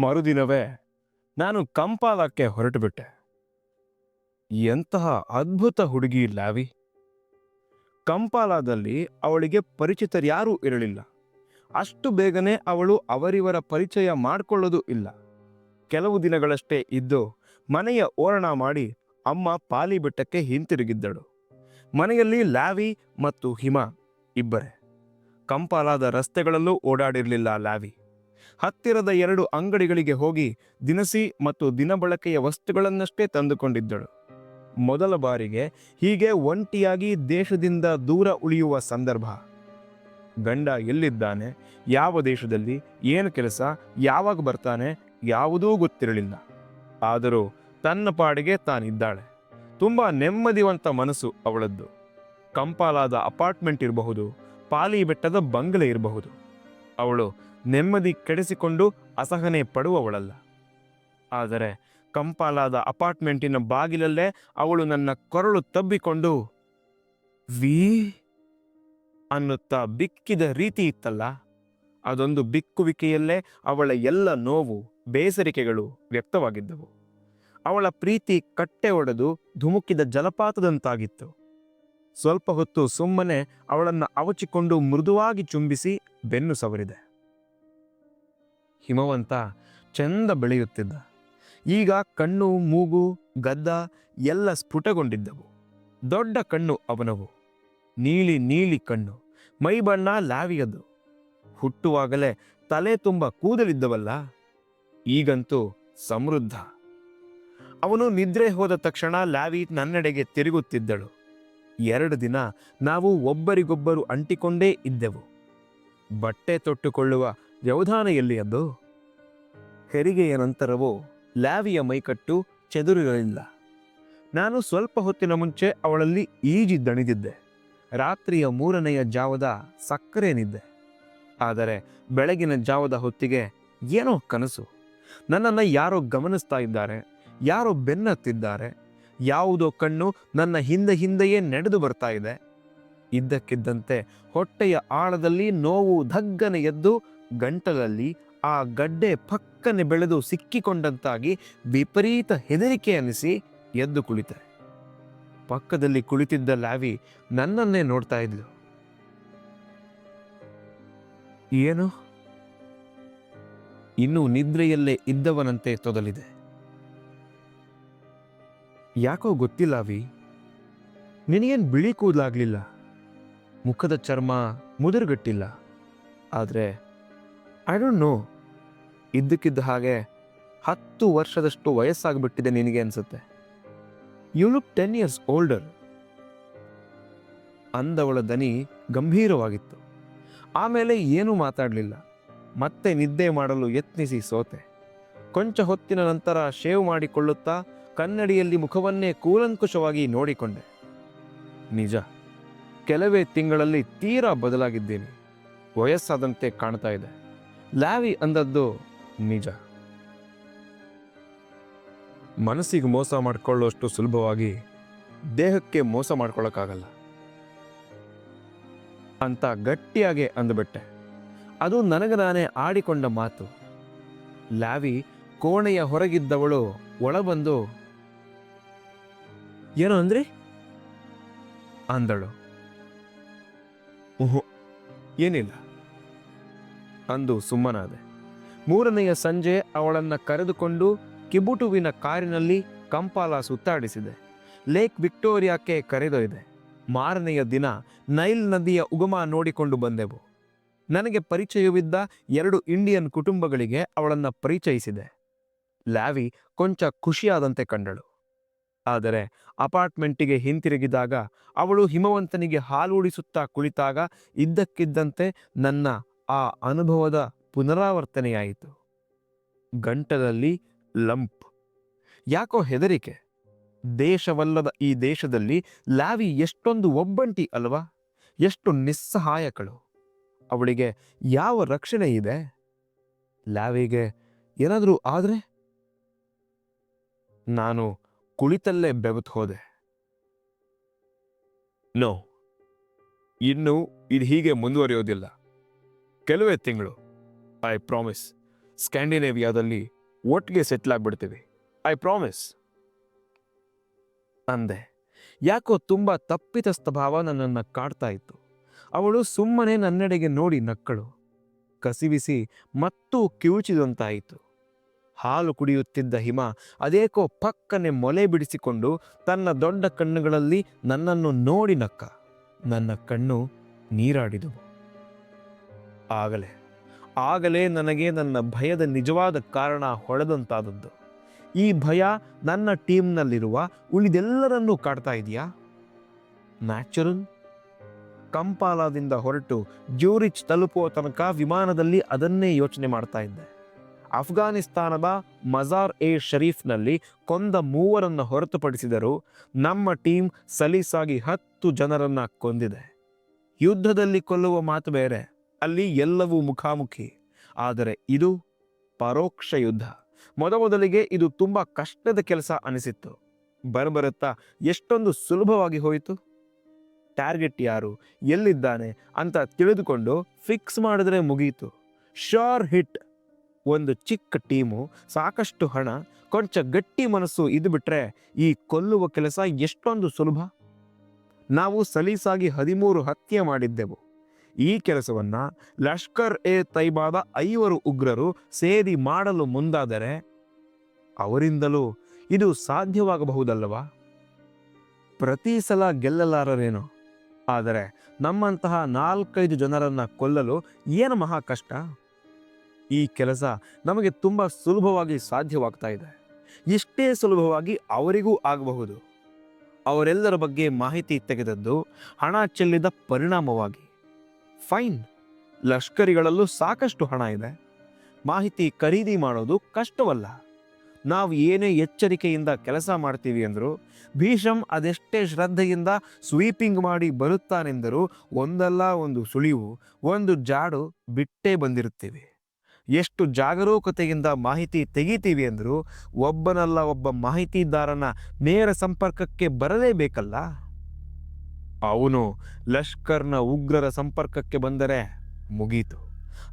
ಮರುದಿನವೇ ನಾನು ಕಂಪಾಲಕ್ಕೆ ಹೊರಟುಬಿಟ್ಟೆ. ಎಂತಹ ಅದ್ಭುತ ಹುಡುಗಿ ಲಾವಿ ಕಂಪಾಲದಲ್ಲಿ ಅವಳಿಗೆ ಪರಿಚಿತರ್ಯಾರೂ ಇರಲಿಲ್ಲ. ಅಷ್ಟು ಬೇಗನೆ ಅವಳು ಅವರಿವರ ಪರಿಚಯ ಮಾಡಿಕೊಳ್ಳೋದು ಇಲ್ಲ. ಕೆಲವು ದಿನಗಳಷ್ಟೇ ಇದ್ದು ಮನೆಯ ಓರಣ ಮಾಡಿ ಅಮ್ಮ ಪಾಲಿ ಬೆಟ್ಟಕ್ಕೆ ಹಿಂತಿರುಗಿದ್ದಳು. ಮನೆಯಲ್ಲಿ ಲಾವಿ ಮತ್ತು ಹಿಮ ಇಬ್ಬರೇ. ಕಂಪಾಲಾದ ರಸ್ತೆಗಳಲ್ಲೂ ಓಡಾಡಿರಲಿಲ್ಲ ಲಾವಿ ಹತ್ತಿರದ ಎರಡು ಅಂಗಡಿಗಳಿಗೆ ಹೋಗಿ ದಿನಸಿ ಮತ್ತು ದಿನಬಳಕೆಯ ವಸ್ತುಗಳನ್ನಷ್ಟೇ ತಂದುಕೊಂಡಿದ್ದಳು. ಮೊದಲ ಬಾರಿಗೆ ಹೀಗೆ ಒಂಟಿಯಾಗಿ ದೇಶದಿಂದ ದೂರ ಉಳಿಯುವ ಸಂದರ್ಭ. ಗಂಡ ಎಲ್ಲಿದ್ದಾನೆ? ಯಾವ ದೇಶದಲ್ಲಿ? ಏನು ಕೆಲಸ? ಯಾವಾಗ ಬರ್ತಾನೆ? ಯಾವುದೂ ಗೊತ್ತಿರಲಿಲ್ಲ. ಆದರೂ ತನ್ನ ಪಾಡಿಗೆ ತಾನಿದ್ದಾಳೆ. ತುಂಬ ನೆಮ್ಮದಿವಂತ ಮನಸ್ಸು ಅವಳದ್ದು. ಕಂಪಾಲಾದ ಅಪಾರ್ಟ್ಮೆಂಟ್ ಇರಬಹುದು, ಪಾಲಿ ಬೆಟ್ಟದ ಬಂಗಲೆ ಇರಬಹುದು. ಅವಳು ನೆಮ್ಮದಿ ಕೆಡಿಸಿಕೊಂಡು ಅಸಹನೆ ಪಡುವವಳಲ್ಲ. ಆದರೆ ಕಂಪಾಲಾದ ಅಪಾರ್ಟ್ಮೆಂಟಿನ ಬಾಗಿಲಲ್ಲೇ ಅವಳು ನನ್ನ ಕೊರಳು ತಬ್ಬಿಕೊಂಡು, ವಿ ಅನ್ನುತ್ತಾ ಬಿಕ್ಕಿದ ರೀತಿ ಇತ್ತಲ್ಲ. ಅದೊಂದು ಬಿಕ್ಕುವಿಕೆಯಲ್ಲೇ ಅವಳ ಎಲ್ಲ ನೋವು, ಬೇಸರಿಕೆಗಳು ವ್ಯಕ್ತವಾಗಿದ್ದವು. ಅವಳ ಪ್ರೀತಿ ಕಟ್ಟೆ ಒಡೆದು ಧುಮುಕಿದ ಜಲಪಾತದಂತಾಗಿತ್ತು. ಸ್ವಲ್ಪ ಹೊತ್ತು ಸುಮ್ಮನೆ ಅವಳನ್ನು ಅವಚಿಕೊಂಡು ಮೃದುವಾಗಿ ಚುಂಬಿಸಿ ಬೆನ್ನು ಸವರಿದೆ. ಹಿಮವಂತ ಚೆಂದ ಬೆಳೆಯುತ್ತಿದ್ದ. ಈಗ ಕಣ್ಣು, ಮೂಗು, ಗದ್ದ ಎಲ್ಲ ಸ್ಫುಟಗೊಂಡಿದ್ದವು. ದೊಡ್ಡ ಕಣ್ಣು ಅವನವು. ನೀಲಿ ನೀಲಿ ಕಣ್ಣು. ಮೈ ಬಣ್ಣ ಲಾವಿಯದು. ಹುಟ್ಟುವಾಗಲೇ ತಲೆ ತುಂಬ ಕೂದಲಿದ್ದವಲ್ಲ. ಈಗಂತೂ ಸಮೃದ್ಧ. ಅವನು ನಿದ್ರೆ ಹೋದ ತಕ್ಷಣ ಲಾವಿ ನನ್ನೆಡೆಗೆ ತಿರುಗುತ್ತಿದ್ದಳು. ಎರಡು ದಿನ ನಾವು ಒಬ್ಬರಿಗೊಬ್ಬರು ಅಂಟಿಕೊಂಡೇ ಇದ್ದೆವು. ಬಟ್ಟೆ ತೊಟ್ಟುಕೊಳ್ಳುವ ವ್ಯವಧಾನ ಎಲ್ಲಿ ಅದು ಹೆರಿಗೆಯ ನಂತರವೂ ಲ್ಯಾವಿಯ ಮೈಕಟ್ಟು ಚದುರಿರಲಿಲ್ಲ. ನಾನು ಸ್ವಲ್ಪ ಹೊತ್ತಿನ ಮುಂಚೆ ಅವಳಲ್ಲಿ ಈಜಿ ದಣಿದಿದ್ದೆ ರಾತ್ರಿಯ ಮೂರನೆಯ ಜಾವದ ಸಕ್ಕರೆ ನಿದ್ದೆ ಆದರೆ ಬೆಳಗಿನ ಜಾವದ ಹೊತ್ತಿಗೆ ಏನೋ ಕನಸು. ನನ್ನನ್ನು ಯಾರೋ ಗಮನಿಸ್ತಾ ಇದ್ದಾರೆ, ಯಾರೋ ಬೆನ್ನತ್ತಿದ್ದಾರೆ, ಯಾವುದೋ ಕಣ್ಣು ನನ್ನ ಹಿಂದೆ ಹಿಂದೆಯೇ ನಡೆದು ಬರ್ತಾ ಇದೆ. ಇದ್ದಕ್ಕಿದ್ದಂತೆ ಹೊಟ್ಟೆಯ ಆಳದಲ್ಲಿ ನೋವು ಧಗ್ಗನೆ ಎದ್ದು ಗಂಟಲಲ್ಲಿ ಆ ಗಡ್ಡೆ ಪಕ್ಕನೆ ಬೆಳೆದು ಸಿಕ್ಕಿಕೊಂಡಂತಾಗಿ ವಿಪರೀತ ಹೆದರಿಕೆ ಅನಿಸಿ ಎದ್ದು ಕುಳಿತಾರೆ. ಪಕ್ಕದಲ್ಲಿ ಕುಳಿತಿದ್ದ ಲಾವಿ ನನ್ನನ್ನೇ ನೋಡ್ತಾ ಇದ್ಲು. ಏನು? ಇನ್ನು ನಿದ್ರೆಯಲ್ಲೇ ಇದ್ದವನಂತೆ ತೊದಲಿದೆ. ಯಾಕೋ ಗೊತ್ತಿಲ್ಲ ಅವಿ ನಿನಗೇನು ಬಿಳಿ ಕೂದಲಾಗ್ಲಿಲ್ಲ? ಮುಖದ ಚರ್ಮ ಮುದುರುಗಟ್ಟಿಲ್ಲ. ಆದರೆ ಐ ಡೋಂಟ್ ನೋ ಇದ್ದಕ್ಕಿದ್ದ ಹಾಗೆ ಹತ್ತು ವರ್ಷದಷ್ಟು ವಯಸ್ಸಾಗಿಬಿಟ್ಟಿದೆ ನಿನಗೆ ಅನಿಸುತ್ತೆ. You look ten years older ಅಂದವಳ ದನಿ ಗಂಭೀರವಾಗಿತ್ತು. ಆಮೇಲೆ ಏನೂ ಮಾತಾಡಲಿಲ್ಲ. ಮತ್ತೆ ನಿದ್ದೆ ಮಾಡಲು ಯತ್ನಿಸಿ ಸೋತೆ. ಕೊಂಚ ಹೊತ್ತಿನ ನಂತರ ಶೇವ್ ಮಾಡಿಕೊಳ್ಳುತ್ತಾ ಕನ್ನಡಿಯಲ್ಲಿ ಮುಖವನ್ನೇ ಕೂಲಂಕುಷವಾಗಿ ನೋಡಿಕೊಂಡೆ. ನಿಜ, ಕೆಲವೇ ತಿಂಗಳಲ್ಲಿ ತೀರಾ ಬದಲಾಗಿದ್ದೇನೆ. ವಯಸ್ಸಾದಂತೆ ಕಾಣ್ತಾ ಇದೆ. ಲ್ಯಾವಿ ಅಂದದ್ದು ನಿಜ. ಮನಸ್ಸಿಗೆ ಮೋಸ ಮಾಡಿಕೊಳ್ಳೋಷ್ಟು ಸುಲಭವಾಗಿ ದೇಹಕ್ಕೆ ಮೋಸ ಮಾಡ್ಕೊಳ್ಳೋಕ್ಕಾಗಲ್ಲ. ಅಂತ ಗಟ್ಟಿಯಾಗೆ ಅಂದುಬಿಟ್ಟೆ. ಅದು ನನಗೆ ನಾನೇ ಆಡಿಕೊಂಡ ಮಾತು. ಲ್ಯಾವಿ ಕೋಣೆಯ ಹೊರಗಿದ್ದವಳು ಒಳಬಂದು ಏನು ಅಂದ್ರಿ? ಅಂದಳು. ಓಹೋ ಏನಿಲ್ಲ. ಅಂದು ಸುಮ್ಮನಾದೆ. ಮೂರನೆಯ ಸಂಜೆ ಅವಳನ್ನು ಕರೆದುಕೊಂಡು ಕಿಬುಟುವಿನ ಕಾರಿನಲ್ಲಿ ಕಂಪಾಲ ಸುತ್ತಾಡಿಸಿದೆ. ಲೇಕ್ ವಿಕ್ಟೋರಿಯಾಕ್ಕೆ ಕರೆದೊಯ್ದೆ. ಮಾರನೆಯ ದಿನ ನೈಲ್ ನದಿಯ ಉಗಮ ನೋಡಿಕೊಂಡು ಬಂದೆವು. ನನಗೆ ಪರಿಚಯವಿದ್ದ ಎರಡು ಇಂಡಿಯನ್ ಕುಟುಂಬಗಳಿಗೆ ಅವಳನ್ನು ಪರಿಚಯಿಸಿದೆ. ಲ್ಯಾವಿ ಕೊಂಚ ಖುಷಿಯಾದಂತೆ ಕಂಡಳು. ಆದರೆ ಅಪಾರ್ಟ್ಮೆಂಟಿಗೆ ಹಿಂತಿರುಗಿದಾಗ ಅವಳು ಹಿಮವಂತನಿಗೆ ಹಾಲೂಡಿಸುತ್ತಾ ಕುಳಿತಾಗ ಇದ್ದಕ್ಕಿದ್ದಂತೆ ನನ್ನ ಆ ಅನುಭವದ ಪುನರಾವರ್ತನೆಯಾಯಿತು. ಗಂಟಲಲ್ಲಿ ಲಂಪ್. ಯಾಕೋ ಹೆದರಿಕೆ? ದೇಶವಲ್ಲದ ಈ ದೇಶದಲ್ಲಿ ಲಾವಿ ಎಷ್ಟೊಂದು ಒಬ್ಬಂಟಿ ಅಲ್ವಾ? ಎಷ್ಟು ನಿಸ್ಸಹಾಯಕಳು. ಅವಳಿಗೆ ಯಾವ ರಕ್ಷಣೆ ಇದೆ? ಲಾವಿಗೆ ಏನಾದರೂ ಆದರೆ? ನಾನು ಕುಳಿತಲ್ಲೇ ಬೆವತ್ ಹೋದೆ. ನೋ. ಇನ್ನು ಇದು ಹೀಗೆ ಮುಂದುವರಿಯೋದಿಲ್ಲ. ಕೆಲವೇ ತಿಂಗಳು ಐ ಪ್ರಾಮಿಸ್ ಸ್ಕ್ಯಾಂಡಿನೇವಿಯಾದಲ್ಲಿ ಒಟ್ಟಿಗೆ ಸೆಟ್ಲ್ ಆಗ್ಬಿಡ್ತೀವಿ. ಐ ಪ್ರಾಮಿಸ್ ಅಂದೆ, ಯಾಕೋ ತುಂಬ ತಪ್ಪಿತಸ್ಥ ಭಾವ ನನ್ನನ್ನು ಕಾಡ್ತಾ ಇತ್ತು. ಅವಳು ಸುಮ್ಮನೆ ನನ್ನೆಡೆಗೆ ನೋಡಿ ನಕ್ಕಳು. ಕಸಿವಿಸಿ ಮತ್ತೂ ಕಿವುಚಿದಂತಾಯಿತು. ಹಾಲು ಕುಡಿಯುತ್ತಿದ್ದ ಹಿಮ ಅದೇಕೋ ಪಕ್ಕನೆ ಮೊಲೆ ಬಿಡಿಸಿಕೊಂಡು ತನ್ನ ದೊಡ್ಡ ಕಣ್ಣುಗಳಲ್ಲಿ ನನ್ನನ್ನು ನೋಡಿ ನಕ್ಕ. ನನ್ನ ಕಣ್ಣು ನೀರಾಡಿದವು. ಆಗಲೇ. ಆಗಲೇ ನನಗೆ ನನ್ನ ಭಯದ ನಿಜವಾದ ಕಾರಣ ಹೊಳೆದಂತಾದದ್ದು. ಈ ಭಯ ನನ್ನ ಟೀಮ್ನಲ್ಲಿರುವ ಉಳಿದೆಲ್ಲರನ್ನೂ ಕಾಡ್ತಾ ಇದೆಯಾ? ನ್ಯಾಚುರಲ್ ಕಂಪಾಲಾದಿಂದ ಹೊರಟು ಜ್ಯೂರಿಚ್ ತಲುಪುವ ತನಕ ವಿಮಾನದಲ್ಲಿ ಅದನ್ನೇ ಯೋಚನೆ ಮಾಡ್ತಾ ಇದ್ದೆ. ಅಫ್ಘಾನಿಸ್ತಾನದ ಮಜಾರ್ ಎ ಶರೀಫ್ನಲ್ಲಿ ಕೊಂದ ಮೂವರನ್ನು ಹೊರತುಪಡಿಸಿದರೂ ನಮ್ಮ ಟೀಮ್ ಸಲೀಸಾಗಿ ಹತ್ತು ಜನರನ್ನ ಕೊಂದಿದೆ. ಯುದ್ಧದಲ್ಲಿ ಕೊಲ್ಲುವ ಮಾತು ಬೇರೆ. ಅಲ್ಲಿ ಎಲ್ಲವೂ ಮುಖಾಮುಖಿ. ಆದರೆ ಇದು ಪರೋಕ್ಷ ಯುದ್ಧ. ಮೊದಮೊದಲಿಗೆ ಇದು ತುಂಬ ಕಷ್ಟದ ಕೆಲಸ ಅನಿಸಿತ್ತು. ಬರಬರುತ್ತಾ ಎಷ್ಟೊಂದು ಸುಲಭವಾಗಿ ಹೋಯಿತು? ಟಾರ್ಗೆಟ್ ಯಾರು? ಎಲ್ಲಿದ್ದಾನೆ? ಅಂತ ತಿಳಿದುಕೊಂಡು ಫಿಕ್ಸ್ ಮಾಡಿದ್ರೆ ಮುಗಿಯಿತು ಶೋರ್ ಹಿಟ್ ಒಂದು ಚಿಕ್ಕ ಟೀಮು, ಸಾಕಷ್ಟು ಹಣ, ಕೊಂಚ ಗಟ್ಟಿ ಮನಸ್ಸು ಇದು ಬಿಟ್ರೆ ಈ ಕೊಲ್ಲುವ ಕೆಲಸ ಎಷ್ಟೊಂದು ಸುಲಭ? ನಾವು ಸಲೀಸಾಗಿ ಹದಿಮೂರು ಹತ್ಯೆ ಮಾಡಿದ್ದೆವು. ಈ ಕೆಲಸವನ್ನ ಲಷ್ಕರ್ ಎ ತೈಬಾದ ಐವರು ಉಗ್ರರು ಸೇರಿ ಮಾಡಲು ಮುಂದಾದರೆ ಅವರಿಂದಲೂ ಇದು ಸಾಧ್ಯವಾಗಬಹುದಲ್ಲವಾ? ಪ್ರತಿ ಸಲ ಗೆಲ್ಲಲಾರರೇನು? ಆದರೆ ನಮ್ಮಂತಹ ನಾಲ್ಕೈದು ಜನರನ್ನು ಕೊಲ್ಲಲು ಏನು ಮಹಾ ಕಷ್ಟ? ಈ ಕೆಲಸ ನಮಗೆ ತುಂಬ ಸುಲಭವಾಗಿ ಸಾಧ್ಯವಾಗ್ತಾ ಇದೆ. ಇಷ್ಟೇ ಸುಲಭವಾಗಿ ಅವರಿಗೂ ಆಗಬಹುದು. ಅವರೆಲ್ಲರ ಬಗ್ಗೆ ಮಾಹಿತಿ ತೆಗೆದದ್ದು ಹಣ ಚೆಲ್ಲಿದ ಪರಿಣಾಮವಾಗಿ. ಫೈನ್. ಲಷ್ಕರಿಗಳಲ್ಲೂ ಸಾಕಷ್ಟು ಹಣ ಇದೆ. ಮಾಹಿತಿ ಖರೀದಿ ಮಾಡೋದು ಕಷ್ಟವಲ್ಲ. ನಾವು ಏನೇ ಎಚ್ಚರಿಕೆಯಿಂದ ಕೆಲಸ ಮಾಡ್ತೀವಿ ಅಂದರು, ಭೀಷಮ್ ಅದೆಷ್ಟೇ ಶ್ರದ್ಧೆಯಿಂದ ಸ್ವೀಪಿಂಗ್ ಮಾಡಿ ಬರುತ್ತಾನೆಂದರೂ ಒಂದಲ್ಲ ಒಂದು ಸುಳಿವು, ಒಂದು ಜಾಡು ಬಿಟ್ಟೇ ಬಂದಿರುತ್ತೇವೆ. ಎಷ್ಟು ಜಾಗರೂಕತೆಯಿಂದ ಮಾಹಿತಿ ತೆಗಿತೀವಿ ಅಂದರೂ, ಒಬ್ಬನಲ್ಲ ಒಬ್ಬ ಮಾಹಿತಿದಾರನ ನೇರ ಸಂಪರ್ಕಕ್ಕೆ ಬರಲೇಬೇಕಲ್ಲ? ಅವನು ಲಷ್ಕರ್ನ ಉಗ್ರರ ಸಂಪರ್ಕಕ್ಕೆ ಬಂದರೆ ಮುಗೀತು.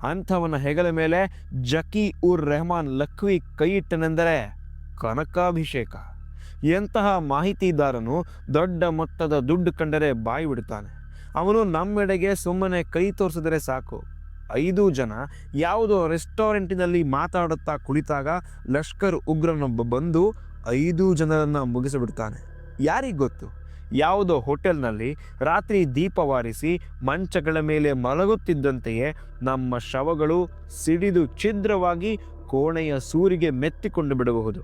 ಅಂಥವನ ಹೆಗಲ ಮೇಲೆ ಜಕಿ ಉರ್ ರೆಹಮಾನ್ ಲಖ್ವಿ ಕೈಯಿಟ್ಟನೆಂದರೆ ಕನಕಾಭಿಷೇಕ. ಎಂತಹ ಮಾಹಿತಿದಾರನು ದೊಡ್ಡ ಮೊತ್ತದ ದುಡ್ಡು ಕಂಡರೆ ಬಾಯಿ ಬಿಡುತ್ತಾನೆ. ಅವನು ನಮ್ಮೆಡೆಗೆ ಸುಮ್ಮನೆ ಕೈ ತೋರಿಸಿದರೆ ಸಾಕು. ಐದು ಜನ ಯಾವುದೋ ರೆಸ್ಟೋರೆಂಟಿನಲ್ಲಿ ಮಾತಾಡುತ್ತಾ ಕುಳಿತಾಗ ಲಷ್ಕರ್ ಉಗ್ರನೊಬ್ಬ ಬಂದು ಐದು ಜನರನ್ನು ಮುಗಿಸಿಬಿಡ್ತಾನೆ. ಯಾರಿಗೆ ಗೊತ್ತು? ಯಾವುದೋ ಹೋಟೆಲ್ನಲ್ಲಿ ರಾತ್ರಿ ದೀಪವಾರಿಸಿ ಮಂಚಗಳ ಮೇಲೆ ಮಲಗುತ್ತಿದ್ದಂತೆಯೇ ನಮ್ಮ ಶವಗಳು ಸಿಡಿದು ಛಿದ್ರವಾಗಿ ಕೋಣೆಯ ಸೂರಿಗೆ ಮೆತ್ತಿಕೊಂಡು ಬಿಡಬಹುದು.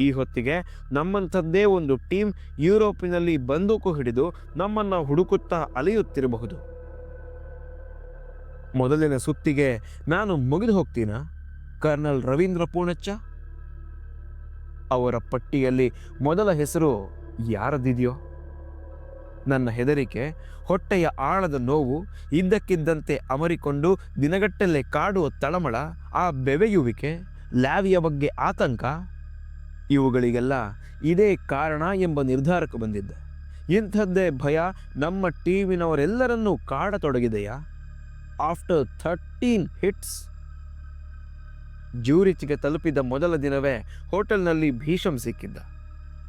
ಈ ಹೊತ್ತಿಗೆ ನಮ್ಮಂಥದ್ದೇ ಒಂದು ಟೀಮ್ ಯುರೋಪಿನಲ್ಲಿ ಬಂದೂಕು ಹಿಡಿದು ನಮ್ಮನ್ನು ಹುಡುಕುತ್ತಾ ಅಲೆಯುತ್ತಿರಬಹುದು. ಮೊದಲಿನ ಸುತ್ತಿಗೆ ನಾನು ಮುಗಿದು ಹೋಗ್ತೀನ? ಕರ್ನಲ್ ರವೀಂದ್ರ ಪೂಣಚ್ಚ? ಅವರ ಪಟ್ಟಿಯಲ್ಲಿ ಮೊದಲ ಹೆಸರು ಯಾರದಿದೆಯೋ? ನನ್ನ ಹೆದರಿಕೆ ಹೊಟ್ಟೆಯ ಆಳದ ನೋವು ಇದ್ದಕ್ಕಿದ್ದಂತೆ ಅಮರಿಕೊಂಡು ದಿನಗಟ್ಟಲೆ ಕಾಡುವ ತಳಮಳ, ಆ ಬೆವೆಯುವಿಕೆ, ಲ್ಯಾವಿಯ ಬಗ್ಗೆ ಆತಂಕ, ಇವುಗಳಿಗೆಲ್ಲ ಇದೇ ಕಾರಣ ಎಂಬ ನಿರ್ಧಾರಕ್ಕೆ ಬಂದಿದ್ದೆ. ಇಂಥದ್ದೇ ಭಯ ನಮ್ಮ ಟೀಮಿನವರೆಲ್ಲರನ್ನೂ ಕಾಡತೊಡಗಿದೆಯಾ? After thirteen hits. ಜ್ಯೂರಿಚ್ಗೆ ತಲುಪಿದ ಮೊದಲ ದಿನವೇ ಹೋಟೆಲ್ನಲ್ಲಿ ಭೀಷಮ್ ಸಿಕ್ಕಿದ್ದ.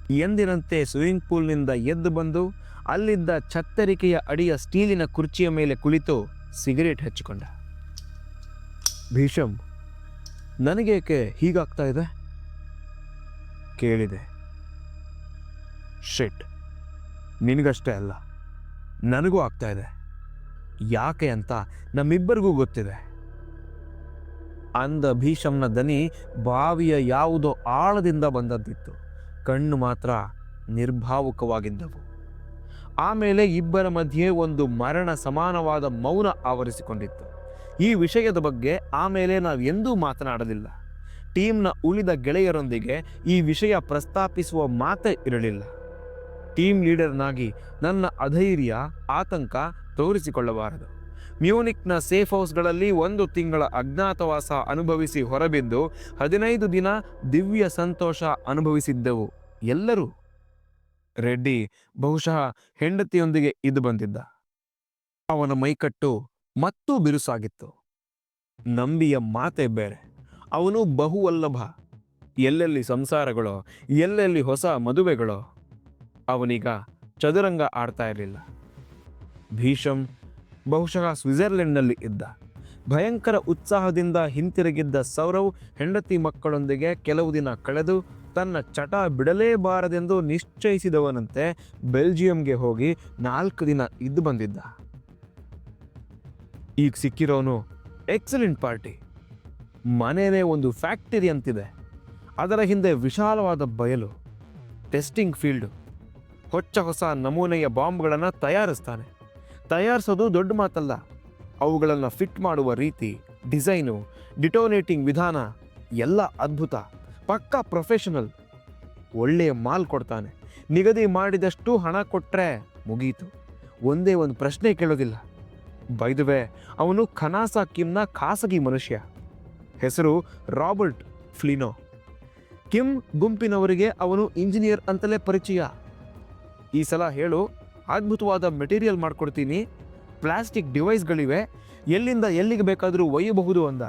ಎಂದಿನಂತೆ ಸ್ವಿಮ್ಮಿಂಗ್ ಪೂಲ್ನಿಂದ ಎದ್ದು ಬಂದು ಅಲ್ಲಿದ್ದ ಛತ್ತರಿಕೆಯ ಅಡಿಯ ಸ್ಟೀಲಿನ ಕುರ್ಚಿಯ ಮೇಲೆ ಕುಳಿತು ಸಿಗರೇಟ್ ಹಚ್ಚಿಕೊಂಡ. ಭೀಷಮ್, ನನಗೇಕೆ ಹೀಗಾಗ್ತಾ ಇದೆ? ಕೇಳಿದೆ. ಶೆಟ್ ನಿನಗಷ್ಟೇ ಅಲ್ಲ, ನನಗೂ ಆಗ್ತಾ ಇದೆ. ಯಾಕೆ ಅಂತ ನಮ್ಮಿಬ್ಬರಿಗೂ ಗೊತ್ತಿದೆ. ಅಂದ ಭೀಷಮ್ನ ದನಿ ಬಾವಿಯ ಯಾವುದೋ ಆಳದಿಂದ ಬಂದದ್ದಿತ್ತು. ಕಣ್ಣು ಮಾತ್ರ ನಿರ್ಭಾವುಕವಾಗಿದ್ದವು. ಆಮೇಲೆ ಇಬ್ಬರ ಮಧ್ಯೆ ಒಂದು ಮರಣ ಸಮಾನವಾದ ಮೌನ ಆವರಿಸಿಕೊಂಡಿತ್ತು. ಈ ವಿಷಯದ ಬಗ್ಗೆ ಆಮೇಲೆ ನಾವು ಎಂದೂ ಮಾತನಾಡಲಿಲ್ಲ. ಟೀಮ್ನ ಉಳಿದ ಗೆಳೆಯರೊಂದಿಗೆ ಈ ವಿಷಯ ಪ್ರಸ್ತಾಪಿಸುವ ಮಾತೇ ಇರಲಿಲ್ಲ. ಟೀಮ್ ಲೀಡರ್ನಾಗಿ ನನ್ನ ಅಧೈರ್ಯ, ಆತಂಕ ತೋರಿಸಿಕೊಳ್ಳಬಾರದು. ಮ್ಯೂನಿಕ್ನ ಸೇಫ್ ಹೌಸ್ಗಳಲ್ಲಿ ಒಂದು ತಿಂಗಳ ಅಜ್ಞಾತವಾಸ ಅನುಭವಿಸಿ ಹೊರಬಿದ್ದು ಹದಿನೈದು ದಿನ ದಿವ್ಯ ಸಂತೋಷ ಅನುಭವಿಸಿದ್ದೆವು. ಎಲ್ಲರೂ ರೆಡ್ಡಿ ಬಹುಶಃ ಹೆಂಡತಿಯೊಂದಿಗೆ ಇದು ಬಂದಿದ್ದ. ಅವನ ಮೈಕಟ್ಟು ಮತ್ತೂ ಬಿರುಸಾಗಿತ್ತು. ನಂಬಿಯ ಮಾತೆ ಬೇರೆ. ಅವನು ಬಹುವಲ್ಲಭ. ಎಲ್ಲೆಲ್ಲಿ ಸಂಸಾರಗಳೋ, ಎಲ್ಲೆಲ್ಲಿ ಹೊಸ ಮದುವೆಗಳೋ, ಅವನೀಗ ಚದುರಂಗ ಆಡ್ತಾ ಇರಲಿಲ್ಲ. ಭೀಷಮ್ ಬಹುಶಃ ಸ್ವಿಟ್ಜರ್ಲೆಂಡ್ನಲ್ಲಿ ಇದ್ದ. ಭಯಂಕರ ಉತ್ಸಾಹದಿಂದ ಹಿಂತಿರುಗಿದ್ದ ಸೌರವ್ ಹೆಂಡತಿ ಮಕ್ಕಳೊಂದಿಗೆ ಕೆಲವು ದಿನ ಕಳೆದು ತನ್ನ ಚಟ ಬಿಡಲೇಬಾರದೆಂದು ನಿಶ್ಚಯಿಸಿದವನಂತೆ ಬೆಲ್ಜಿಯಂಗೆ ಹೋಗಿ ನಾಲ್ಕು ದಿನ ಇದ್ದು ಬಂದಿದ್ದ. ಈಗ ಸಿಕ್ಕಿರೋನು ಎಕ್ಸಲೆಂಟ್ ಪಾರ್ಟಿ. ಮನೆಯೇ ಒಂದು ಫ್ಯಾಕ್ಟರಿ ಅಂತಿದೆ. ಅದರ ಹಿಂದೆ ವಿಶಾಲವಾದ ಬಯಲು. Testing field. ಹೊಚ್ಚ ಹೊಸ ನಮೂನೆಯ ಬಾಂಬ್ಗಳನ್ನು ತಯಾರಿಸ್ತಾನೆ. ತಯಾರಿಸೋದು ದೊಡ್ಡ ಮಾತಲ್ಲ. ಅವುಗಳನ್ನು ಫಿಟ್ ಮಾಡುವ ರೀತಿ, ಡಿಸೈನು, ಡಿಟೋನೇಟಿಂಗ್ ವಿಧಾನ ಎಲ್ಲ ಅದ್ಭುತ. ಪಕ್ಕಾ ಪ್ರೊಫೆಷನಲ್. ಒಳ್ಳೆಯ ಮಾಲ್ ಕೊಡ್ತಾನೆ. ನಿಗದಿ ಮಾಡಿದಷ್ಟು ಹಣ ಕೊಟ್ಟರೆ ಮುಗೀತು. ಒಂದೇ ಒಂದು ಪ್ರಶ್ನೆ ಕೇಳೋದಿಲ್ಲ. ಬೈದುವೆ ಅವನು ಖನಾಸ ಕಿಮ್ನ ಖಾಸಗಿ ಮನುಷ್ಯ. ಹೆಸರು ರಾಬರ್ಟ್ ಫ್ಲಿನೋ. ಕಿಮ್ ಗುಂಪಿನವರಿಗೆ ಅವನು ಇಂಜಿನಿಯರ್ ಅಂತಲೇ ಪರಿಚಯ. ಈ ಸಲ ಹೇಳು ಅದ್ಭುತವಾದ ಮೆಟೀರಿಯಲ್ ಮಾಡ್ಕೊಡ್ತೀನಿ. ಪ್ಲಾಸ್ಟಿಕ್ ಡಿವೈಸ್ಗಳಿವೆ. ಎಲ್ಲಿಂದ ಎಲ್ಲಿಗೆ ಬೇಕಾದರೂ ಒಯ್ಯಬಹುದು ಅಂದ.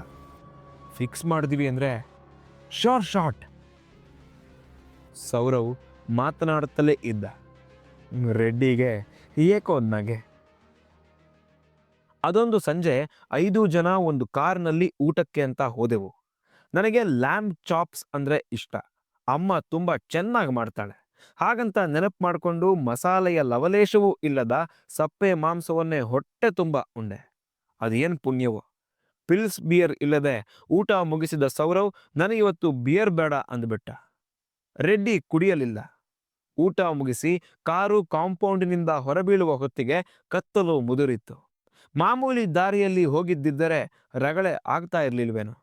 ಫಿಕ್ಸ್ ಮಾಡಿದ್ವಿ ಅಂದರೆ ಶಾರ್ಟ್ ಶಾರ್ಟ್ ಸೌರವ್ ಮಾತನಾಡುತ್ತಲೇ ಇದ್ದ. ರೆಡ್ಡಿಗೆ ಏಕೋ ನಗೆ. ಅದೊಂದು ಸಂಜೆ ಐದು ಜನ ಒಂದು ಕಾರ್ನಲ್ಲಿ ಊಟಕ್ಕೆ ಅಂತ ಹೋದೆವು. ನನಗೆ ಲ್ಯಾಂಬ್ ಚಾಪ್ಸ್ ಅಂದರೆ ಇಷ್ಟ. ಅಮ್ಮ ತುಂಬ ಚೆನ್ನಾಗಿ ಮಾಡ್ತಾಳೆ. ಹಾಗಂತ ನೆನಪು ಮಾಡಿಕೊಂಡು ಮಸಾಲೆಯ ಲವಲೇಶವೂ ಇಲ್ಲದ ಸಪ್ಪೆ ಮಾಂಸವನ್ನೇ ಹೊಟ್ಟೆ ತುಂಬ ಉಂಡೆ. ಅದೇನು ಪುಣ್ಯವೋ? ಪಿಲ್ಸ್ ಬಿಯರ್ ಇಲ್ಲದೆ ಊಟ ಮುಗಿಸಿದ ಸೌರವ್, ನನಗಿವತ್ತು ಬಿಯರ್ ಬೇಡ ಅಂದ್ಬಿಟ್ಟ. ರೆಡ್ಡಿ ಕುಡಿಯಲಿಲ್ಲ. ಊಟ ಮುಗಿಸಿ ಕಾರು ಕಾಂಪೌಂಡಿನಿಂದ ಹೊರಬೀಳುವ ಹೊತ್ತಿಗೆ ಕತ್ತಲು ಮುದುರಿತ್ತು. ಮಾಮೂಲಿ ದಾರಿಯಲ್ಲಿ ಹೋಗಿದ್ದಿದ್ದರೆ ರಗಳೆ ಆಗ್ತಾ ಇರಲಿಲ್ವೇನೋ?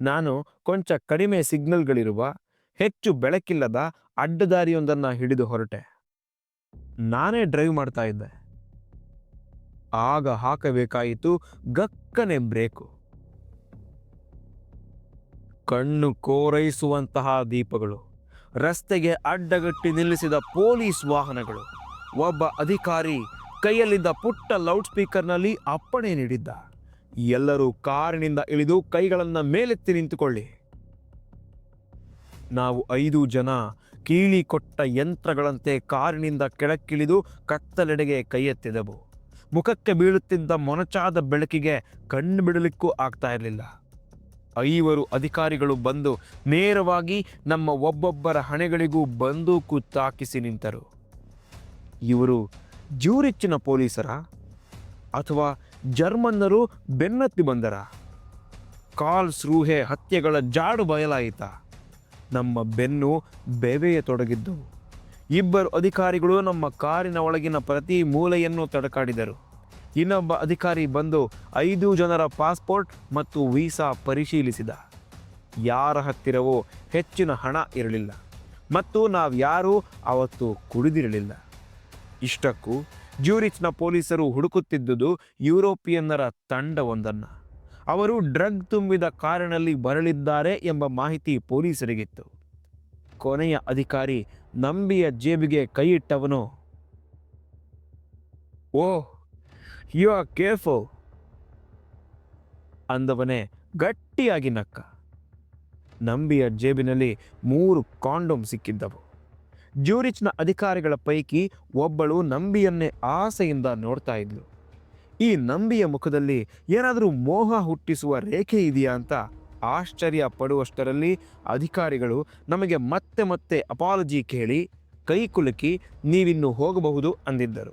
ನಾನು ಕೊಂಚ ಕಡಿಮೆ ಸಿಗ್ನಲ್ಗಳಿರುವ ಹೆಚ್ಚು ಬೆಳಕಿಲ್ಲದ ಅಡ್ಡದಾರಿಯೊಂದನ್ನು ಹಿಡಿದು ಹೊರಟೆ. ನಾನೇ ಡ್ರೈವ್ ಮಾಡ್ತಾ ಇದ್ದೆ. ಆಗ ಹಾಕಬೇಕಾಯಿತು ಗಕ್ಕನೆ ಬ್ರೇಕು. ಕಣ್ಣು ಕೋರೈಸುವಂತಹ ದೀಪಗಳು, ರಸ್ತೆಗೆ ಅಡ್ಡಗಟ್ಟಿ ನಿಲ್ಲಿಸಿದ ಪೊಲೀಸ್ ವಾಹನಗಳು, ಒಬ್ಬ ಅಧಿಕಾರಿ ಕೈಯಲ್ಲಿದ್ದ ಪುಟ್ಟ ಲೌಡ್ ಸ್ಪೀಕರ್ನಲ್ಲಿ ಅಪ್ಪಣೆ ನೀಡಿದ್ದ. ಎಲ್ಲರೂ ಕಾರಿನಿಂದ ಇಳಿದು ಕೈಗಳನ್ನು ಮೇಲೆತ್ತಿ ನಿಂತುಕೊಳ್ಳಿ. ನಾವು ಐದು ಜನ ಕೀಳಿ ಕೊಟ್ಟ ಯಂತ್ರಗಳಂತೆ ಕಾರಿನಿಂದ ಕೆಳಕ್ಕಿಳಿದು ಕತ್ತಲೆಡೆಗೆ ಕೈ ಎತ್ತಿದೆವು. ಮುಖಕ್ಕೆ ಬೀಳುತ್ತಿದ್ದ ಮೊನಚಾದ ಬೆಳಕಿಗೆ ಕಣ್ಣು ಬಿಡಲಿಕ್ಕೂ ಆಗ್ತಾ ಇರಲಿಲ್ಲ. ಐವರು ಅಧಿಕಾರಿಗಳು ಬಂದು ನೇರವಾಗಿ ನಮ್ಮ ಒಬ್ಬೊಬ್ಬರ ಹಣೆಗಳಿಗೂ ಬಂದೂಕು ತಾಕಿಸಿ ನಿಂತರು. ಇವರು ಜೂರಿಚ್ಚಿನ ಪೊಲೀಸರ ಅಥವಾ ಜರ್ಮನ್ನರು ಬೆನ್ನತ್ತಿ ಬಂದರ. ಕಾಲ್ ರೂಹೆ ಹತ್ಯೆಗಳ ಜಾಡು ಬಯಲಾಯಿತ. ನಮ್ಮ ಬೆನ್ನು ಬೆವೆಯ ತೊಡಗಿದ್ದವು ಇಬ್ಬರು ಅಧಿಕಾರಿಗಳು ನಮ್ಮ ಕಾರಿನ ಒಳಗಿನ ಪ್ರತಿ ಮೂಲೆಯನ್ನು ತಡಕಾಡಿದರು. ಇನ್ನೊಬ್ಬ ಅಧಿಕಾರಿ ಬಂದು ಐದು ಜನರ ಪಾಸ್ಪೋರ್ಟ್ ಮತ್ತು ವೀಸಾ ಪರಿಶೀಲಿಸಿದ. ಯಾರ ಹತ್ತಿರವೂ ಹೆಚ್ಚಿನ ಹಣ ಇರಲಿಲ್ಲ ಮತ್ತು ನಾವು ಯಾರೂ ಅವತ್ತು ಕುಡಿದಿರಲಿಲ್ಲ. ಇಷ್ಟಕ್ಕೂ ಜ್ಯೂರಿಚ್ನ ಪೊಲೀಸರು ಹುಡುಕುತ್ತಿದ್ದುದು ಯುರೋಪಿಯನ್ನರ ತಂಡವೊಂದನ್ನು. ಅವರು ಡ್ರಗ್ ತುಂಬಿದ ಕಾರಿನಲ್ಲಿ ಬರಲಿದ್ದಾರೆ ಎಂಬ ಮಾಹಿತಿ ಪೊಲೀಸರಿಗಿತ್ತು. ಕೊನೆಯ ಅಧಿಕಾರಿ ನಂಬಿಯ ಜೇಬಿಗೆ ಕೈಯಿಟ್ಟವನು, ಓ, ಯು ಆರ್ ಕೇರ್ಫುಲ್, ಅಂದವನೇ ಗಟ್ಟಿಯಾಗಿ ನಕ್ಕ. ನಂಬಿಯ ಜೇಬಿನಲ್ಲಿ ಮೂರು ಕಾಂಡೋಮ್ ಸಿಕ್ಕಿದ್ದವು. ಜ್ಯೂರಿಚ್ನ ಅಧಿಕಾರಿಗಳ ಪೈಕಿ ಒಬ್ಬಳು ನಂಬಿಯನ್ನೇ ಆಸೆಯಿಂದ ನೋಡ್ತಾ ಇದ್ಲು. ಈ ನಂಬಿಯ ಮುಖದಲ್ಲಿ ಏನಾದರೂ ಮೋಹ ಹುಟ್ಟಿಸುವ ರೇಖೆ ಇದೆಯಾ ಅಂತ ಆಶ್ಚರ್ಯ ಪಡುವಷ್ಟರಲ್ಲಿ ಅಧಿಕಾರಿಗಳು ನಮಗೆ ಮತ್ತೆ ಮತ್ತೆ ಅಪಾಲಜಿ ಕೇಳಿ ಕೈ ಕುಲುಕಿ ನೀವಿನ್ನು ಹೋಗಬಹುದು ಅಂದಿದ್ದರು.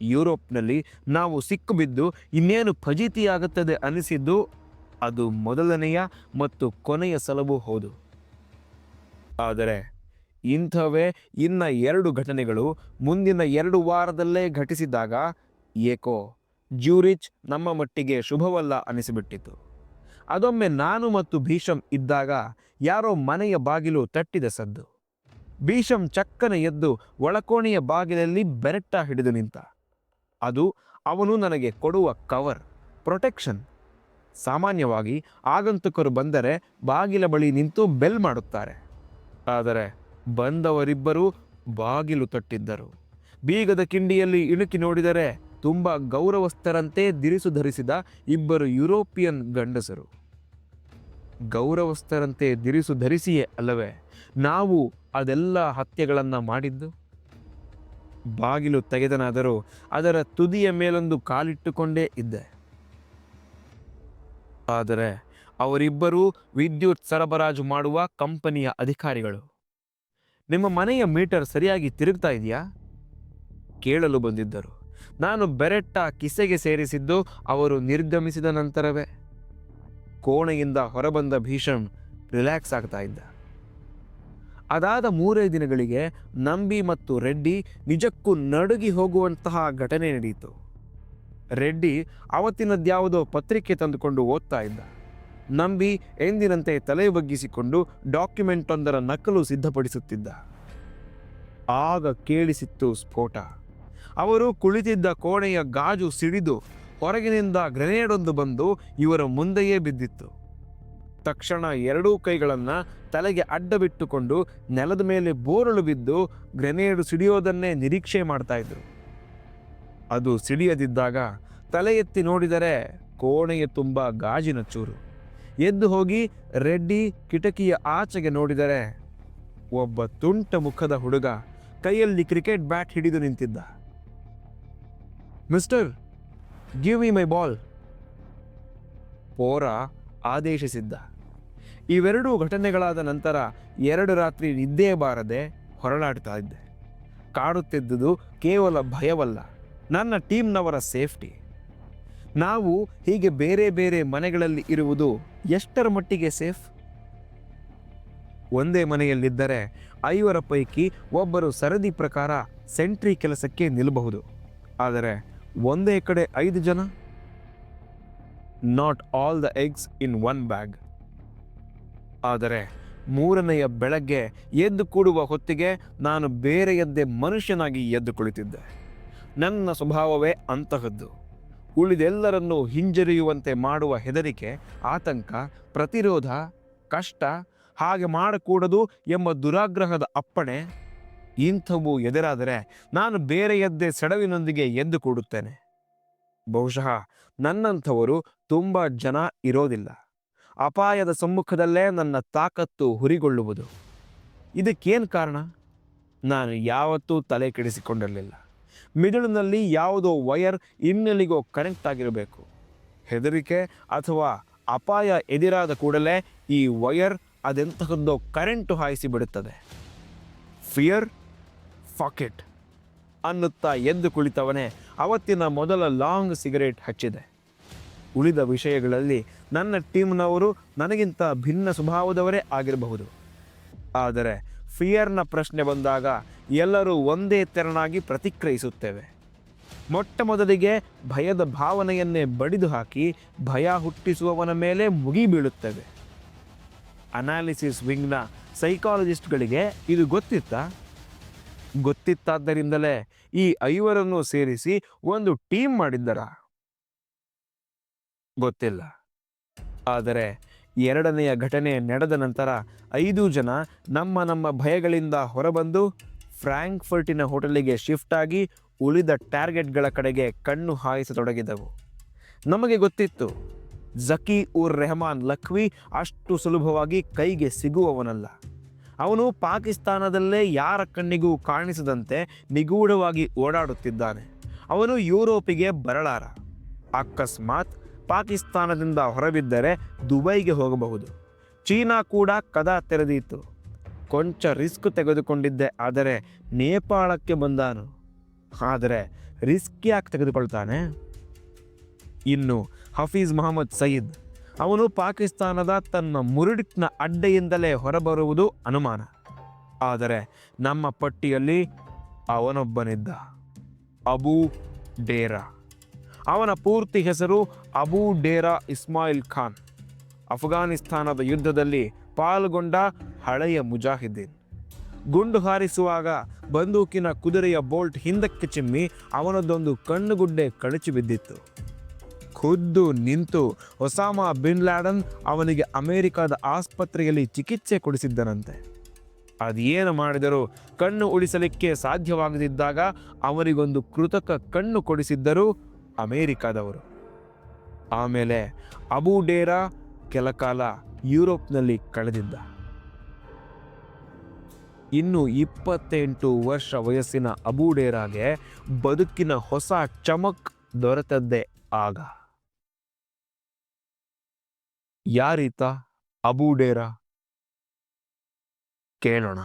ಯುರೋಪ್ನಲ್ಲಿ ನಾವು ಸಿಕ್ಕುಬಿದ್ದು ಇನ್ನೇನು ಫಜೀತಿಯಾಗುತ್ತದೆ ಅನಿಸಿದ್ದು ಅದು ಮೊದಲನೆಯ ಮತ್ತು ಕೊನೆಯ ಸಲವೂ ಹೌದು. ಆದರೆ ಇಂಥವೇ ಇನ್ನ ಎರಡು ಘಟನೆಗಳು ಮುಂದಿನ ಎರಡು ವಾರದಲ್ಲೇ ಘಟಿಸಿದಾಗ ಏಕೋ ಜ್ಯೂರಿಚ್ ನಮ್ಮ ಮಟ್ಟಿಗೆ ಶುಭವಲ್ಲ ಅನಿಸಿಬಿಟ್ಟಿತು. ಅದೊಮ್ಮೆ ನಾನು ಮತ್ತು ಭೀಷಂ ಇದ್ದಾಗ ಯಾರೋ ಮನೆಯ ಬಾಗಿಲು ತಟ್ಟಿದ ಸದ್ದು. ಭೀಷಂ ಚಕ್ಕನೆ ಎದ್ದು ಒಳಕೋಣೆಯ ಬಾಗಿಲಲ್ಲಿ ಬೆರೆಟ್ಟ ಹಿಡಿದು ನಿಂತ. ಅದು ಅವನು ನನಗೆ ಕೊಡುವ ಕವರ್, ಪ್ರೊಟೆಕ್ಷನ್. ಸಾಮಾನ್ಯವಾಗಿ ಆಗಂತುಕರು ಬಂದರೆ ಬಾಗಿಲ ಬಳಿ ನಿಂತು ಬೆಲ್ ಮಾಡುತ್ತಾರೆ. ಆದರೆ ಬಂದವರಿಬ್ಬರು ಬಾಗಿಲು ತಟ್ಟಿದ್ದರು. ಬೀಗದ ಕಿಂಡಿಯಲ್ಲಿ ಇಣುಕಿ ನೋಡಿದರೆ ತುಂಬ ಗೌರವಸ್ಥರಂತೆ ದಿರಿಸು ಧರಿಸಿದ ಇಬ್ಬರು ಯುರೋಪಿಯನ್ ಗಂಡಸರು. ಗೌರವಸ್ಥರಂತೆ ದಿರಿಸು ಧರಿಸಿಯೇ ಅಲ್ಲವೇ, ನಾವು ಅದೆಲ್ಲ ಹತ್ಯೆಗಳನ್ನು ಮಾಡಿದ್ದು? ಬಾಗಿಲು ತೆಗೆದನಾದರೂ ಅದರ ತುದಿಯ ಮೇಲೊಂದು ಕಾಲಿಟ್ಟುಕೊಂಡೇ ಇದ್ದೆ. ಆದರೆ ಅವರಿಬ್ಬರೂ ವಿದ್ಯುತ್ ಸರಬರಾಜು ಮಾಡುವ ಕಂಪನಿಯ ಅಧಿಕಾರಿಗಳು. ನಿಮ್ಮ ಮನೆಯ ಮೀಟರ್ ಸರಿಯಾಗಿ ತಿರುಗ್ತಾ ಇದೆಯಾ? ಕೇಳಲು ಬಂದಿದ್ದರು. ನಾನು ಬೆರೆಟ್ಟ ಕಿಸೆಗೆ ಸೇರಿಸಿದ್ದು ಅವರು ನಿರ್ಗಮಿಸಿದ ನಂತರವೇ. ಕೋಣೆಯಿಂದ ಹೊರಬಂದ ಭೀಷಣ್ ರಿಲ್ಯಾಕ್ಸ್ ಆಗ್ತಾ ಇದ್ದ. ಅದಾದ ಮೂರೇ ದಿನಗಳಿಗೆ ನಂಬಿ ಮತ್ತು ರೆಡ್ಡಿ ನಿಜಕ್ಕೂ ನಡುಗಿ ಹೋಗುವಂತಹ ಘಟನೆ ನಡೆಯಿತು. ರೆಡ್ಡಿ ಅವತ್ತಿನದ್ಯಾವುದೋ ಪತ್ರಿಕೆ ತಂದುಕೊಂಡು ಓದ್ತಾ ಇದ್ದ. ನಂಬಿ ಎಂದಿನಂತೆ ತಲೆ ಬಗ್ಗಿಸಿಕೊಂಡು ಡಾಕ್ಯುಮೆಂಟ್ ಒಂದರ ನಕಲು ಸಿದ್ಧಪಡಿಸುತ್ತಿದ್ದ. ಆಗ ಕೇಳಿಸಿತ್ತು ಸ್ಫೋಟ. ಅವರು ಕುಳಿತಿದ್ದ ಕೋಣೆಯ ಗಾಜು ಸಿಡಿದು ಹೊರಗಿನಿಂದ ಗ್ರೆನೇಡೊಂದು ಬಂದು ಇವರ ಮುಂದೆಯೇ ಬಿದ್ದಿತ್ತು. ತಕ್ಷಣ ಎರಡೂ ಕೈಗಳನ್ನು ತಲೆಗೆ ಅಡ್ಡ ಬಿಟ್ಟುಕೊಂಡು ನೆಲದ ಮೇಲೆ ಬೋರಳು ಬಿದ್ದು ಗ್ರೆನೇಡು ಸಿಡಿಯೋದನ್ನೇ ನಿರೀಕ್ಷೆ ಮಾಡ್ತಾ ಇದ್ರು. ಅದು ಸಿಡಿಯದಿದ್ದಾಗ ತಲೆ ಎತ್ತಿ ನೋಡಿದರೆ ಕೋಣೆಯ ತುಂಬ ಗಾಜಿನ ಚೂರು. ಎದ್ದು ಹೋಗಿ ರೆಡ್ಡಿ ಕಿಟಕಿಯ ಆಚೆಗೆ ನೋಡಿದರೆ ಒಬ್ಬ ತುಂಟ ಮುಖದ ಹುಡುಗ ಕೈಯಲ್ಲಿ ಕ್ರಿಕೆಟ್ ಬ್ಯಾಟ್ ಹಿಡಿದು ನಿಂತಿದ್ದ. Mister give me my ball ಪೋರ ಆದೇಶಿಸಿದ್ದ. ಇವೆರಡೂ ಘಟನೆಗಳಾದ ನಂತರ ಎರಡು ರಾತ್ರಿ ನಿದ್ದೆ ಬಾರದೆ ಹೊರಳಾಡ್ತಾ ಇದ್ದೆ. ಕಾಡುತ್ತಿದ್ದುದು ಕೇವಲ ಭಯವಲ್ಲ, ನನ್ನ ಟೀಮ್ನವರ ಸೇಫ್ಟಿ. ನಾವು ಹೀಗೆ ಬೇರೆ ಬೇರೆ ಮನೆಗಳಲ್ಲಿ ಇರುವುದು ಎಷ್ಟರ ಮಟ್ಟಿಗೆ ಸೇಫ್? ಒಂದೇ ಮನೆಯಲ್ಲಿದ್ದರೆ ಐವರ ಪೈಕಿ ಒಬ್ಬರು ಸರದಿ ಪ್ರಕಾರ ಸೆಂಟ್ರಿ ಕೆಲಸಕ್ಕೆ ನಿಲ್ಲಬಹುದು. ಆದರೆ ಒಂದೇ ಕಡೆ ಐದು ಜನ? Not all the eggs in one bag ಆದರೆ ಮೂರನೆಯ ಬೆಳಗ್ಗೆ ಎದ್ದು ಕೂಡುವ ಹೊತ್ತಿಗೆ ನಾನು ಬೇರೆಯದ್ದೇ ಮನುಷ್ಯನಾಗಿ ಎದ್ದು ಕುಳಿತಿದ್ದೆ. ನನ್ನ ಸ್ವಭಾವವೇ ಅಂತಹದ್ದು. ಉಳಿದೆಲ್ಲರನ್ನೂ ಹಿಂಜರಿಯುವಂತೆ ಮಾಡುವ ಹೆದರಿಕೆ, ಆತಂಕ, ಪ್ರತಿರೋಧ, ಕಷ್ಟ ಹಾಗೆ ಮಾಡಕೂಡದು ಎಂಬ ದುರಾಗ್ರಹದ ಅಪ್ಪಣೆ ಇಂಥವು ಎದುರಾದರೆ ನಾನು ಬೇರೆಯದ್ದೇ ಸೆಡವಿನೊಂದಿಗೆ ಎದ್ದು ಕೂಡುತ್ತೇನೆ. ಬಹುಶಃ ನನ್ನಂಥವರು ತುಂಬ ಜನ ಇರೋದಿಲ್ಲ. ಅಪಾಯದ ಸಮ್ಮುಖದಲ್ಲೇ ನನ್ನ ತಾಕತ್ತು ಹುರಿಗೊಳ್ಳುವುದು. ಇದಕ್ಕೇನು ಕಾರಣ? ನಾನು ಯಾವತ್ತೂ ತಲೆ ಕೆಡಿಸಿಕೊಂಡಿರಲಿಲ್ಲ. ಮಿದುಳಿನಲ್ಲಿ ಯಾವುದೋ ವಯರ್ ಇನ್ನೆಲ್ಲಿಗೋ ಕನೆಕ್ಟ್ ಆಗಿರಬೇಕು. ಹೆದರಿಕೆ ಅಥವಾ ಅಪಾಯ ಎದುರಾದ ಕೂಡಲೇ ಈ ವಯರ್ ಅದೆಂತಹದ್ದೋ ಕರೆಂಟು ಹಾಯಿಸಿ ಬಿಡುತ್ತದೆ ಫಿಯರ್ ಫಾಕೆಟ್ ಅನ್ನುತ್ತಾ ಎದ್ದು ಕುಳಿತವನೇ ಅವತ್ತಿನ ಮೊದಲ ಲಾಂಗ್ ಸಿಗರೇಟ್ ಹಚ್ಚಿದೆ. ಉಳಿದ ವಿಷಯಗಳಲ್ಲಿ ನನ್ನ ಟೀಮ್ನವರು ನನಗಿಂತ ಭಿನ್ನ ಸ್ವಭಾವದವರೇ ಆಗಿರಬಹುದು. ಆದರೆ ಫಿಯರ್ನ ಪ್ರಶ್ನೆ ಬಂದಾಗ ಎಲ್ಲರೂ ಒಂದೇ ತೆರನಾಗಿ ಪ್ರತಿಕ್ರಿಯಿಸುತ್ತೇವೆ. ಮೊಟ್ಟ ಮೊದಲಿಗೆ ಭಯದ ಭಾವನೆಯನ್ನೇ ಬಡಿದು ಹಾಕಿ ಭಯ ಹುಟ್ಟಿಸುವವನ ಮೇಲೆ ಮುಗಿಬೀಳುತ್ತೇವೆ ಅನಾಲಿಸಿಸ್ ವಿಂಗ್ನ ಸೈಕಾಲಜಿಸ್ಟ್ಗಳಿಗೆ ಇದು ಗೊತ್ತಿತ್ತಾ? ಗೊತ್ತಿತ್ತಾದ್ದರಿಂದಲೇ ಈ ಐವರನ್ನು ಸೇರಿಸಿ ಒಂದು ಟೀಮ್ ಮಾಡಿದ್ದರ? ಗೊತ್ತಿಲ್ಲ. ಆದರೆ ಎರಡನೆಯ ಘಟನೆ ನಡೆದ ನಂತರ ಐದು ಜನ ನಮ್ಮ ನಮ್ಮ ಭಯಗಳಿಂದ ಹೊರಬಂದು ಫ್ರ್ಯಾಂಕ್ಫರ್ಟಿನ ಹೋಟೆಲಿಗೆ ಶಿಫ್ಟ್ ಆಗಿ ಉಳಿದ ಟಾರ್ಗೆಟ್ಗಳ ಕಡೆಗೆ ಕಣ್ಣು ಹಾಯಿಸತೊಡಗಿದವು. ನಮಗೆ ಗೊತ್ತಿತ್ತು ಜಕಿ ಉರ್ ರೆಹಮಾನ್ ಲಖ್ವಿ ಅಷ್ಟು ಸುಲಭವಾಗಿ ಕೈಗೆ ಸಿಗುವವನಲ್ಲ. ಅವನು ಪಾಕಿಸ್ತಾನದಲ್ಲೇ ಯಾರ ಕಣ್ಣಿಗೂ ಕಾಣಿಸದಂತೆ ನಿಗೂಢವಾಗಿ ಓಡಾಡುತ್ತಿದ್ದಾನೆ. ಅವನು ಯುರೋಪಿಗೆ ಬರಲಾರ. ಅಕಸ್ಮಾತ್ ಪಾಕಿಸ್ತಾನದಿಂದ ಹೊರಬಿದ್ದರೆ ದುಬೈಗೆ ಹೋಗಬಹುದು. ಚೀನಾ ಕೂಡ ಕದ ತೆರೆದಿತ್ತು ಕೊಂಚ ರಿಸ್ಕ್ ತೆಗೆದುಕೊಂಡಿದ್ದೆ, ಆದರೆ ನೇಪಾಳಕ್ಕೆ ಬಂದಾನು. ಆದರೆ ರಿಸ್ಕ್ ಯಾಕೆ ತೆಗೆದುಕೊಳ್ತಾನೆ? ಇನ್ನು ಹಫೀಜ್ ಮೊಹಮ್ಮದ್ ಸಯೀದ್ ಅವನು ಪಾಕಿಸ್ತಾನದ ತನ್ನ ಮುರುಡಿಕ್ನ ಅಡ್ಡೆಯಿಂದಲೇ ಹೊರಬರುವುದು ಅನುಮಾನ. ಆದರೆ ನಮ್ಮ ಪಟ್ಟಿಯಲ್ಲಿ ಅವನೊಬ್ಬನಿದ್ದ ಅಬೂ ಡೇರಾ. ಅವನ ಪೂರ್ತಿ ಹೆಸರು ಅಬೂ ಡೇರಾ ಇಸ್ಮಾಯಿಲ್ ಖಾನ್. ಅಫ್ಘಾನಿಸ್ತಾನದ ಯುದ್ಧದಲ್ಲಿ ಪಾಲ್ಗೊಂಡ ಹಳೆಯ ಮುಜಾಹಿದ್ದೀನ್. ಗುಂಡು ಹಾರಿಸುವಾಗ ಬಂದೂಕಿನ ಕುದುರೆಯ ಬೋಲ್ಟ್ ಹಿಂದಕ್ಕೆ ಚಿಮ್ಮಿ ಅವನದೊಂದು ಕಣ್ಣುಗುಡ್ಡೆ ಕಳಚಿ ಬಿದ್ದಿತ್ತು ಖುದ್ದು ನಿಂತು ಒಸಾಮಾ ಬಿನ್ ಲ್ಯಾಡನ್ ಅವನಿಗೆ ಅಮೆರಿಕದ ಆಸ್ಪತ್ರೆಯಲ್ಲಿ ಚಿಕಿತ್ಸೆ ಕೊಡಿಸಿದ್ದನಂತೆ. ಅದೇನು ಮಾಡಿದರೂ ಕಣ್ಣು ಉಳಿಸಲಿಕ್ಕೆ ಸಾಧ್ಯವಾಗದಿದ್ದಾಗ ಅವರಿಗೊಂದು ಕೃತಕ ಕಣ್ಣು ಕೊಡಿಸಿದ್ದರು ಅಮೇರಿಕಾದವರು. ಆಮೇಲೆ ಅಬುಡೇರಾ ಕೆಲಕಾಲ ಯುರೋಪ್ನಲ್ಲಿ ಕಳೆದಿದ್ದ. ಇನ್ನು ಇಪ್ಪತ್ತೆಂಟು ವರ್ಷ ವಯಸ್ಸಿನ ಅಬೂಡೇರಾಗೆ ಬದುಕಿನ ಹೊಸ ಚಮಕ್ ದೊರೆತದ್ದೇ ಆಗ. ಯಾರೀತ ಅಬೂಡೇರ? ಕೇಳೋಣ.